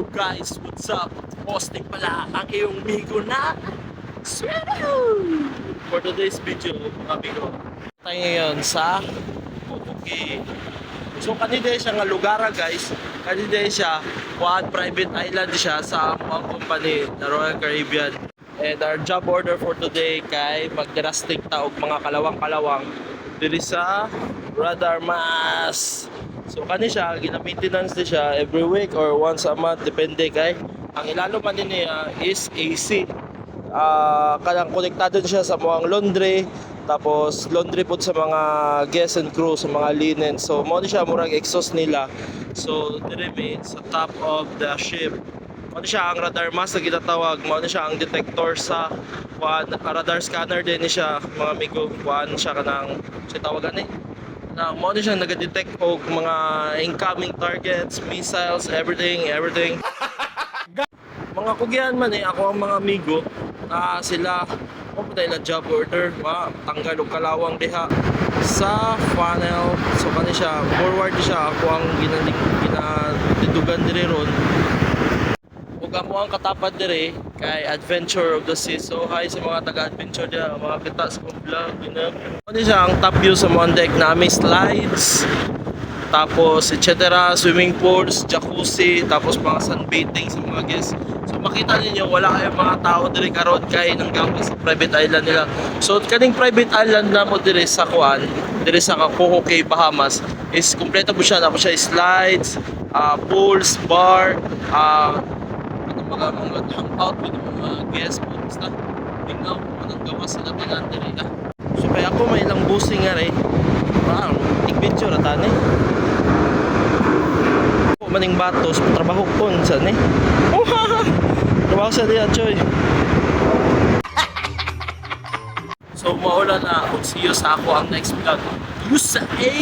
Yo guys, what's up? Posting pala ang iyong migo na Swero! For today's video, mga migo, tayo ngayon sa Pupuki. So kanina siya nga lugar guys, kanina siya one private island siya sa mga company na Royal Caribbean. And our job order for today kay magdrastic ta og mga kalawang-kalawang diri sa Radar Mas. So kani siya gina-maintenance di siya every week or once a month depende kay ang ilalo man din niya is AC. Ah, kanang konektado siya sa mga laundry tapos laundry po sa mga guests and crew sa mga linen. So mo ni siya murag exhaust nila. So dire sa top of the ship. Ni siya ang radar mass na ginatawag. Mo ni siya ang detector sa kuan radar scanner din siya mga amigo kuan siya kanang siya tawagan ni na mo ni siya nag-detect og mga incoming targets, missiles, everything, everything. mga kugyan man eh ako ang mga amigo. Na sila kung pa na job order. Wa tanggal og kalawang diha. Sa funnel so kani siya forward siya. Ako ang ginaling ginatidugan diri ron ug amo ang katapat dire kay Adventure of the Sea. So hi sa mga taga-adventure dia, mga kita sa kong vlog, you know. Ano siya ang top view sa mga deck na may slides, tapos etc. swimming pools, jacuzzi, tapos mga sunbathing sa mga guests. So makita ninyo wala kayong mga tao dire karon kay nang gamit sa private island nila. So kaning private island na mo dire sa Kuan, dire sa Kakuho Cay, Bahamas is kompleto po siya na po siya slides, ah, pools, bar, ah ano mga hangout with mga guests po basta tingnan ko kung anong gawa sila tanan diri ah. So kaya ako may ilang busing nga rin. Wow, tig-picture ata ni. Maning batos, trabaho po sa ni. Oh, ha, ha. Trabaho sa diya, Choy. So maula na kung see you sa ako ang next vlog. USA!